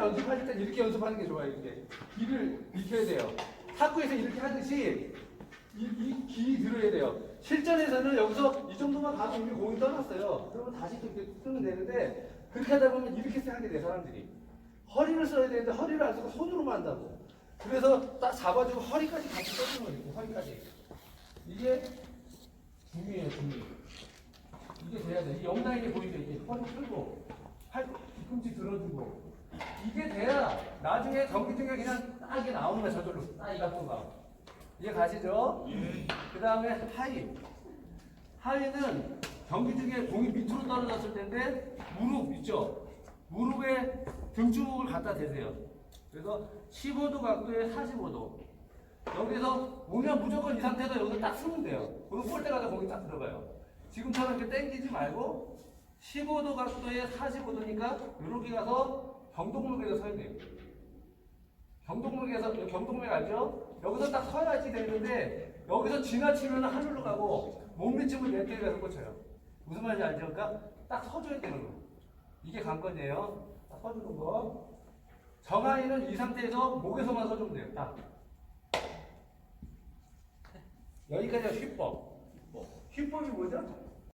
연습하실 땐 이렇게 연습하는 게 좋아요. 이렇게 길을 익혀야 돼요. 탁구에서 이렇게 하듯이 이기 들어야 돼요. 실전에서는 여기서 이 정도만 가도 이미 공이 떠났어요. 그러면 다시 또 이렇게 쓰면 되는데 그렇게 하다 보면 이렇게 생각이 돼 사람들이. 허리를 써야 되는데 허리를 안 쓰고 손으로만 한다고. 그래서 딱 잡아주고 허리까지 같이 써주는 거예요. 이렇게 허리까지. 이게 중이에요, 중이. 이게 돼야 돼. 이 옆라인이 보이죠? 이게 허리 풀고, 팔, 뒤꿈치 들어주고. 이게 돼야 나중에 경기 중에 그냥 딱 이게 나오는 거야, 저절로. 딱이 각도가. 이해 가시죠? 그 다음에 하이. 하이는 경기 중에 공이 밑으로 떨어졌을 텐데, 무릎 있죠? 무릎에 등주먹을 갖다 대세요. 그래서 15도 각도에 45도. 여기서 오면 무조건 이 상태에서 여기서 딱 쓰면 돼요. 그럼 골대 가서 거기 딱 들어가요. 지금처럼 이렇게 당기지 말고 15도 각도에 45도니까 이렇게 가서 경동맥에서 서야 돼요. 경동맥에서 경동맥 알죠? 여기서 딱 서야지 되는데 여기서 지나치면 하늘로 가고 몸미춤을 내 때에 가서 꽂혀요. 무슨 말인지 알죠? 그러니까 딱 서줘야 되는 거. 이게 관건이에요. 딱 서주는 거. 정한이는 이 상태에서 목에서만 서주면 돼요. 딱. 여기까지가 휘법. 휘법이 뭐죠?